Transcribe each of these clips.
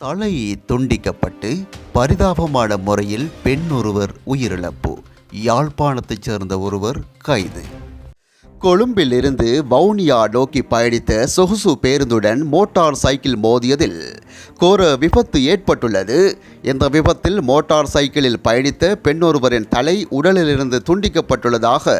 தலை துண்டிக்கப்பட்டு பரிதாபமான முறையில் பெண் ஒருவர் உயிரிழப்பு. யாழ்ப்பாணத்தைச் சேர்ந்த ஒருவர் கைது. கொழும்பில் இருந்து வவுனியா நோக்கி பயணித்த சொகுசு பேருந்துடன் மோட்டார் சைக்கிள் மோதியதில் கோர விபத்து ஏற்பட்டுள்ளது. இந்த விபத்தில் மோட்டார் சைக்கிளில் பயணித்த பெண்ணொருவரின் தலை உடலிலிருந்து துண்டிக்கப்பட்டுள்ளதாக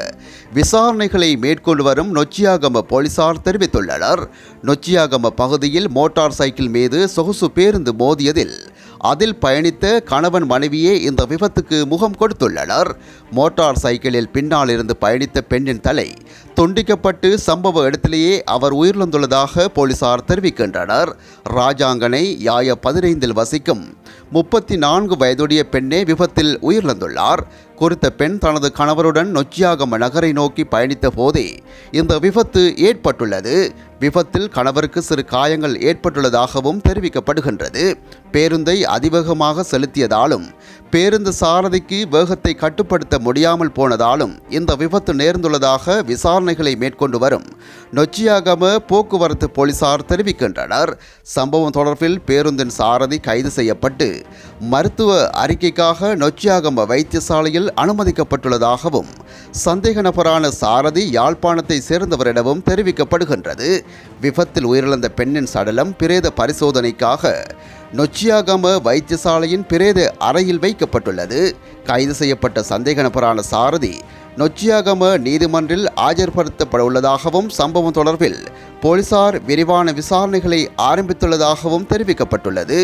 விசாரணைகளை மேற்கொண்டு வரும் நொச்சியாகம போலீசார் தெரிவித்துள்ளனர். நொச்சியாகம பகுதியில் மோட்டார் சைக்கிள் மீது சொகுசு பேருந்து மோதியதில் அதில் பயணித்த கணவன் மனைவியே இந்த விபத்துக்கு முகம் கொடுத்துள்ளனர். மோட்டார் சைக்கிளில் பின்னால் இருந்து பயணித்த பெண்ணின் தலை துண்டிக்கப்பட்டு சம்பவ இடத்திலேயே அவர் உயிரிழந்துள்ளதாக போலீசார் தெரிவிக்கின்றனர். ராஜாங்கனை யாய பதினைந்தில் வசிக்கும் முப்பத்தி நான்கு வயதுடைய பெண்ணே விபத்தில் உயிரிழந்துள்ளார். குறித்த பெண் தனது கணவருடன் நொச்சியாகம் நகரை நோக்கி பயணித்த போதே இந்த விபத்து ஏற்பட்டுள்ளது. விபத்தில் கணவருக்கு சிறு காயங்கள் ஏற்பட்டுள்ளதாகவும் தெரிவிக்கப்படுகின்றது. பேருந்தை அதிவேகமாக செலுத்தியதாலும் பேருந்து சாரதிக்கு வேகத்தை கட்டுப்படுத்த முடியாமல் போனதாலும் இந்த விபத்து நேர்ந்துள்ளதாக விசாரணைகளை மேற்கொண்டு வரும். நொச்சியாகம போக்குவரத்து போலீசார் தெரிவிக்கின்றனர். சம்பவம் தொடர்பில் பேருந்தின் சாரதி கைது செய்யப்பட்டு மருத்துவ அறிக்கைக்காக நொச்சியாகம வைத்தியசாலையில் அனுமதிக்கப்பட்டுள்ளதாகவும் சந்தேக நபரான சாரதி யாழ்ப்பாணத்தை சேர்ந்தவரிடமும் தெரிவிக்கப்படுகின்றது. விபத்தில் உயிரிழந்த பெண்ணின் சடலம் பிரேத பரிசோதனைக்காக நொச்சியாகம வைத்தியசாலையின் பிரேத அறையில் வைக்கப்பட்டுள்ளது. கைது செய்யப்பட்ட சந்தேக நபரான சாரதி நொச்சியாகம நீதிமன்றில் ஆஜர்படுத்தப்பட உள்ளதாகவும் சம்பவம் தொடர்பில் போலீசார் விரிவான விசாரணைகளை ஆரம்பித்துள்ளதாகவும் தெரிவிக்கப்பட்டுள்ளது.